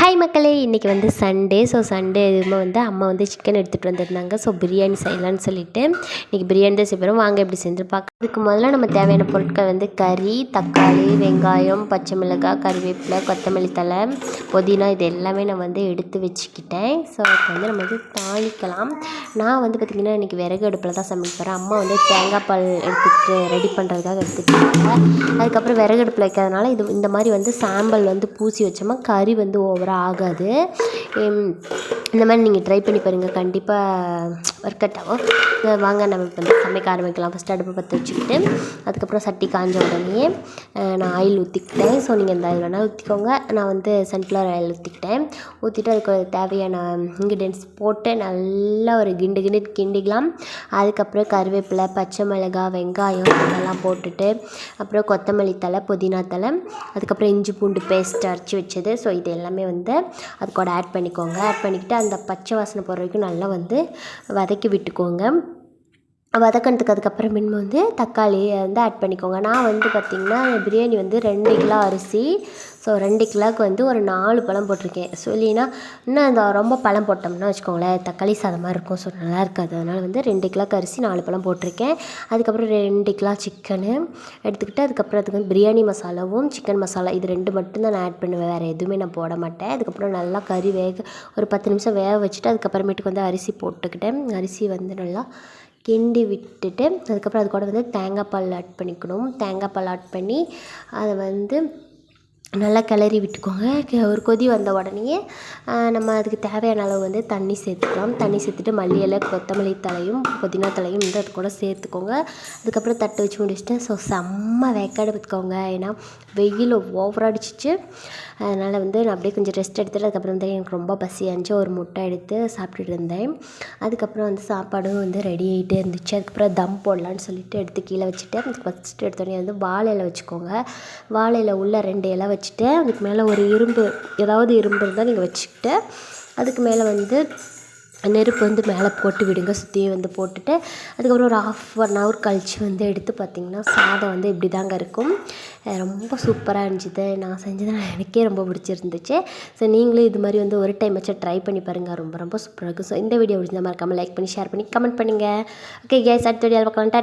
Hi மக்களே இன்றைக்கி வந்து சண்டே ஸோ சண்டே எதுவுமே வந்து அம்மா வந்து சிக்கன் எடுத்துகிட்டு வந்திருந்தாங்க. ஸோ பிரியாணி செய்யலான்னு சொல்லிட்டு. இன்றைக்கி பிரியாணி தான் செய்யறோம் வாங்க எப்படி செஞ்சு பார்க்க அதுக்கு முதல்ல நம்ம தேவையான பொருட்கள் வந்து கறி தக்காளி வெங்காயம் பச்சை மிளகாய் கறிவேப்பிலை கொத்தமல்லி தழை புதினா இது எல்லாமே நான் வந்து எடுத்து வச்சுக்கிட்டேன். ஸோ இப்போ வந்து நம்ம வந்து தாளிக்கலாம். நான் வந்து பார்த்திங்கன்னா இன்றைக்கி விறகு அடுப்பில் தான் சமைக்க போகிறேன் அம்மா வந்து தேங்காய் பால் எடுத்துக்கிட்டு ரெடி பண்ணுறதுக்காக எடுத்துக்கிட்டாங்க. அதுக்கப்புறம் விறகு அடுப்பில் வைக்கிறதுனால இது இந்த மாதிரி வந்து சாம்பல் வந்து பூசி வச்சோமா கறி வந்து ஓவராக ஆகாது. இந்த மாதிரி நீங்கள் ட்ரை பண்ணி பாருங்கள் கண்டிப்பாக ஒர்க் அவுட் ஆகும். வாங்க நம்ம இப்போ வந்து சமைக்க ஆரம்பிக்கலாம். ஃபஸ்ட்டு அடுப்பை பற்ற வச்சுக்கிட்டு அதுக்கப்புறம் சட்டி காஞ்ச உடனே நான் ஆயில் ஊற்றிக்கிட்டேன் ஸோ நீங்கள் இந்த ஆயில் வேணால் ஊற்றிக்கோங்க நான் வந்து சன்ஃப்ளவர் ஆயில் ஊற்றிக்கிட்டேன் ஊற்றிட்டு அதுக்கு தேவையான இன்க்ரீடியன்ஸ் போட்டு நல்லா ஒரு கிண்டு கிண்டு கிண்டிக்கலாம். அதுக்கப்புறம் கருவேப்பிலை பச்சை மிளகாய் வெங்காயம் இதெல்லாம் போட்டுட்டு அப்புறம் கொத்தமல்லி தழை புதினா தழை அதுக்கப்புறம் இஞ்சி பூண்டு பேஸ்ட் அரைச்சி வச்சது. ஸோ இது எல்லாமே வந்து அது கூட ஆட் பண்ணிக்கோங்க. ஆட் பண்ணிக்கிட்டு அந்த பச்சை வாசனை போகிற வரைக்கும் நல்லா வந்து வதக்கி விட்டுக்கோங்க. வதக்கினதுக்கு அதுக்கப்புறமேட்டு வந்து தக்காளி வந்து ஆட் பண்ணிக்கோங்க. நான் வந்து பார்த்திங்கன்னா பிரியாணி வந்து ரெண்டு கிலோ அரிசி. ஸோ ரெண்டு கிலோவுக்கு வந்து ஒரு நாலு பழம் போட்டிருக்கேன். ஸோ இல்லைன்னா இன்னும் அந்த ரொம்ப பழம் போட்டோம்னா வச்சுக்கோங்களேன் தக்காளி சாதமாக இருக்கும். ஸோ நல்லா இருக்காது. அதனால் வந்து ரெண்டு கிலோக்கு அரிசி நாலு பழம் போட்டிருக்கேன். அதுக்கப்புறம் ரெண்டு கிலோ சிக்கனு எடுத்துக்கிட்டு அதுக்கப்புறம் அதுக்கு வந்து பிரியாணி மசாலாவும் சிக்கன் மசாலா. இது ரெண்டு மட்டும்தான் நான் ஆட் பண்ணுவேன். வேறு எதுவுமே நான் போட மாட்டேன். அதுக்கப்புறம் நல்லா கறி வேக ஒரு பத்து நிமிஷம் வேக வச்சுட்டு அதுக்கப்புறமேட்டுக்கு வந்து அரிசி போட்டுக்கிட்டேன். அரிசி வந்து நல்லா கிண்டி விட்டுட்டு அதுக்கப்புறம் அது கூட வந்து தேங்காய் பால் ஆட் பண்ணிக்கணும். தேங்காய் பால் ஆட் பண்ணி அதை வந்து நல்லா கிளறி விட்டுக்கோங்க. ஒரு கொதி வந்த உடனேயே நம்ம அதுக்கு தேவையான அளவு வந்து தண்ணி சேர்த்துக்கலாம். தண்ணி சேர்த்துட்டு மல்லி இலை கொத்தமல்லி தலையும் புதினா தலையும் வந்து அது கூட சேர்த்துக்கோங்க. அதுக்கப்புறம் தட்டு வச்சு முடிச்சுட்டு ஸோ செம்ம வேக்காடு பார்த்துக்கோங்க ஏன்னா வெயில் ஓவராக அடிச்சிச்சு. அதனால் வந்து நான் அப்படியே கொஞ்சம் ரெஸ்ட் எடுத்துகிட்டு அதுக்கப்புறம் வந்து எனக்கு ரொம்ப பசி அஞ்சு ஒரு முட்டை எடுத்து சாப்பிட்டுட்டு இருந்தேன். அதுக்கப்புறம் வந்து சாப்பாடும் வந்து ரெடி ஆகிட்டே இருந்துச்சு. அதுக்கப்புறம் தம் போடலான்னு சொல்லிட்டு எடுத்து கீழே வச்சுட்டு அதுக்கு ஃபஸ்ட்டு எடுத்தோடனே வந்து வாழை இலை வச்சுக்கோங்க. வாழை இலை உள்ள ரெண்டு இலை வச்சுட்டு அதுக்கு மேலே ஒரு இரும்பு ஏதாவது இரும்பு இருந்தால் நீங்கள் வச்சுக்கிட்டு அதுக்கு மேலே வந்து நெருப்பு வந்து மேலே போட்டு விடுங்க. சுற்றியும் வந்து போட்டுட்டு அதுக்கப்புறம் ஒரு ஆஃப் ஒன் ஹவர் கழித்து வந்து எடுத்து பார்த்திங்கன்னா சாதம் வந்து இப்படி தாங்க இருக்கும் ரொம்ப சூப்பராக இருந்துச்சு. நான் செஞ்சது எனக்கே ரொம்ப பிடிச்சிருந்துச்சு. ஸோ நீங்களும் இது மாதிரி வந்து ஒரு டைம் வச்சு ட்ரை பண்ணி பாருங்கள் ரொம்ப ரொம்ப சூப்பராக இருக்கும். ஸோ இந்த வீடியோ பிடிச்சா மறக்காமல் லைக் பண்ணி ஷேர் பண்ணி கமெண்ட் பண்ணுங்கள் ஓகே கேஸ் அடுத்த வீடியோ பார்க்கலாம்.